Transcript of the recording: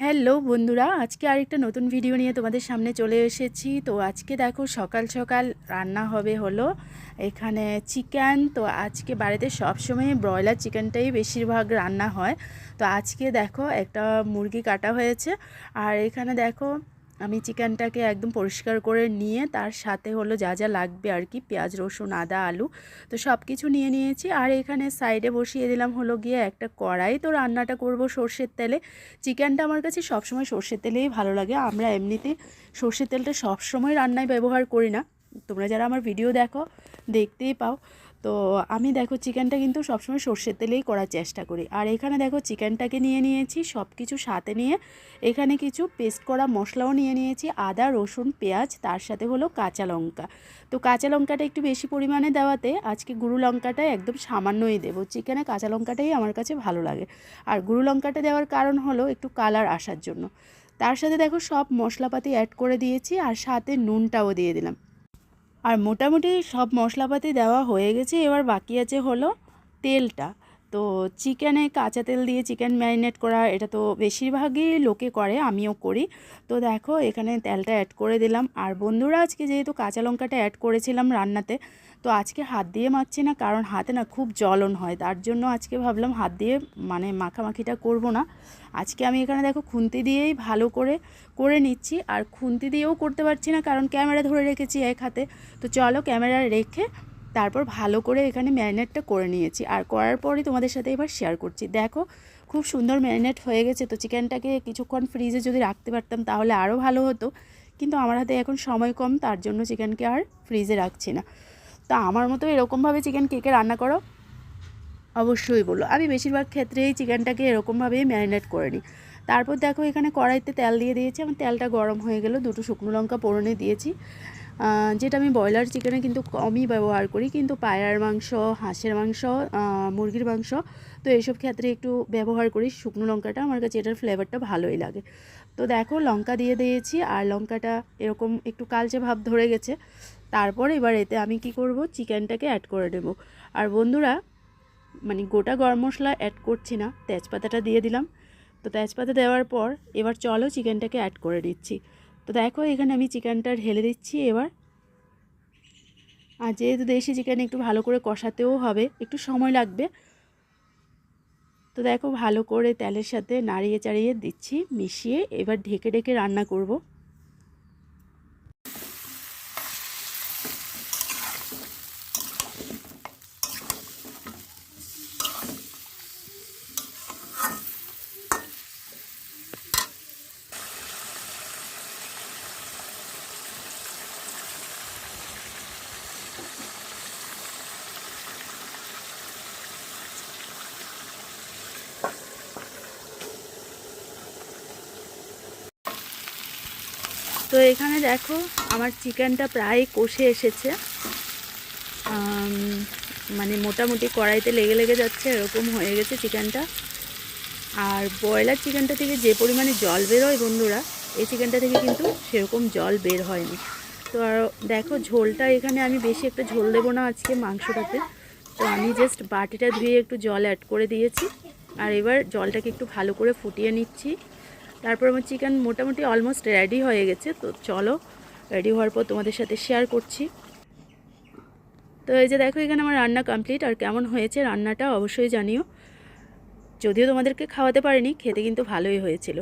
Hello বন্ধুরা, আজকে আরেকটা নতুন ভিডিও নিয়ে তোমাদের সামনে চলে এসেছি। তো আজকে দেখো সকাল সকাল রান্না হবে হলো এখানে চিকেন তো আজকে বাড়িতে সবসময় ব্রয়লার চিকেনটাই বেশিরভাগ রান্না হয়। তো আজকে দেখো একটা মুরগি কাটা হয়েছে। আর এখানে দেখো আমি চিকেনটাকে একদম পরিষ্কার করে নিয়ে তার সাথে হলো যা যা লাগবে আর কি, পেঁয়াজ, রসুন, আদা, আলু, তো সব কিছু নিয়ে নিয়েছি। আর এখানে সাইডে বসিয়ে দিলাম হলো গিয়ে একটা কড়াই। তো রান্নাটা করব সর্ষের তেলে। চিকেনটা আমার কাছে সবসময় সর্ষের তেলেই ভালো লাগে। আমরা এমনিতে সর্ষের তেলটা সবসময় রান্নায় ব্যবহার করি না। তোমরা যারা আমার ভিডিও দেখো, দেখতেই পাও। তো আমি দেখো চিকেনটা কিন্তু সবসময় সর্ষের তেলেই করার চেষ্টা করি। আর এখানে দেখো চিকেনটাকে নিয়ে নিয়েছি সব কিছু সাথে নিয়ে এখানে কিছু পেস্ট করা মশলাও নিয়ে নিয়েছি, আদা, রসুন, পেঁয়াজ, তার সাথে হলো কাঁচা লঙ্কা। তো কাঁচা লঙ্কাটা একটু বেশি পরিমাণে দেওয়াতে আজকে গুঁড়ো লঙ্কাটা একদম সামান্যই দেবো। চিকেনে কাঁচা লঙ্কাটাই আমার কাছে ভালো লাগে। আর গুঁড়ো লঙ্কাটা দেওয়ার কারণ হলো একটু কালার আসার জন্য। তার সাথে দেখো সব মশলাপাতি অ্যাড করে দিয়েছি, আর সাথে নুনটাও দিয়ে দিলাম। আর মোটামুটি সব মশলাপাতি দেওয়া হয়ে গেছে। এবার বাকি আছে হলো তেলটা। তো চিকেনে কাঁচা তেল দিয়ে চিকেন ম্যারিনেট করা, এটা তো বেশিরভাগই লোকে করে, আমিও করি। তো দেখো, এখানে তেলটা অ্যাড করে দিলাম। আর বন্ধুরা, আজকে যেহেতু কাঁচা লঙ্কাটা অ্যাড করেছিলাম রান্নাতে তো আজকে হাত দিয়ে মাখছি না, কারণ হাতে না খুব জ্বলন হয়। তার জন্য আজকে ভাবলাম হাত দিয়ে মানে মাখামাখিটা করব না। আজকে আমি এখানে দেখো খুন্তি দিয়েই ভালো করে করে নিচ্ছি, আর খুন্তি দিয়েও করতে পারছি না, কারণ ক্যামেরা ধরে রেখেছি এক হাতে। তো চলো ক্যামেরা রেখে তারপর ভালো করে এখানে ম্যারিনেটটা করে নিয়েছি, আর করার পরই তোমাদের সাথে এবার শেয়ার করছি। দেখো খুব সুন্দর ম্যারিনেট হয়ে গেছে, তো চিকেনটাকে কিছুক্ষণ ফ্রিজে যদি রাখতে পারতাম তাহলে আরও ভালো হতো। কিন্তু আমার হাতে এখন সময় কম, তার জন্য চিকেনকে আর ফ্রিজে রাখছি না। তা আমার মতো এরকমভাবে চিকেন কেকে রান্না করো? অবশ্যই বলো। আমি বেশিরভাগ ক্ষেত্রেই চিকেনটাকে এরকমভাবেই ম্যারিনেট করে নিই। তারপর দেখো এখানে কড়াইতে তেল দিয়ে দিয়েছি। আমার তেলটা গরম হয়ে গেল। দুটো শুকনো লঙ্কা পোড়নে দিয়েছি। যেটা আমি ব্রয়লার চিকেনে কিন্তু কমই ব্যবহার করি। কিন্তু পায়রার মাংস, হাঁসের মাংস মুরগির মাংস, তো এইসব ক্ষেত্রে একটু ব্যবহার করি। শুকনো লঙ্কাটা আমার কাছে এটার ফ্লেভারটা ভালোই লাগে। তো দেখো লঙ্কা দিয়ে দিয়েছি। আর লঙ্কাটা এরকম একটু কালচে ভাব ধরে গেছে। তারপর এবার এতে আমি কি করব? চিকেনটাকে অ্যাড করে দেব আর বন্ধুরা মানে গোটা গরম মশলা অ্যাড করছি না, তেজপাতাটা দিয়ে দিলাম। তো তেজপাতা দেওয়ার পর এবার চলো চিকেনটাকে অ্যাড করে দিচ্ছি তো দেখো, এখানে আমি চিকেনটা ঢেলে দিচ্ছি এবার। আর যেহেতু দেশি চিকেন, একটু ভালো করে কষাতেও হবে, একটু সময় লাগবে। তো দেখো, ভালো করে তেলের সাথে নাড়িয়ে চাড়িয়ে দিচ্ছি, মিশিয়ে এবার ঢেকে ঢেকে রান্না করব। তো এখানে দেখো আমার চিকেনটা প্রায় কষে এসেছে। মানে মোটামুটি কড়াইতে লেগে লেগে যাচ্ছে, এরকম হয়ে গেছে চিকেনটা। আর ব্রয়লার চিকেনটা থেকে যে পরিমাণে জল বেরোয় বন্ধুরা, এই চিকেনটা থেকে কিন্তু সেরকম জল বের হয়নি। তো আর দেখো ঝোলটা এখানে আমি বেশি একটা ঝোল দেবো না আজকে মাংসটাতে। তো আমি জাস্ট বাটিটা ধুয়ে একটু জল অ্যাড করে দিয়েছি। আর এবার জলটাকে একটু ভালো করে ফুটিয়ে নিচ্ছি। তারপর আমার চিকেন মোটামুটি অলমোস্ট রেডি হয়ে গেছে, তো চলো রেডি হওয়ার পর তোমাদের সাথে শেয়ার করছি। তো এই যে দেখো, এখানে আমার রান্না কমপ্লিট আর কেমন হয়েছে রান্নাটা অবশ্যই জানিও। যদিও তোমাদেরকে খাওয়াতে পারিনি, খেতে কিন্তু ভালোই হয়েছিল।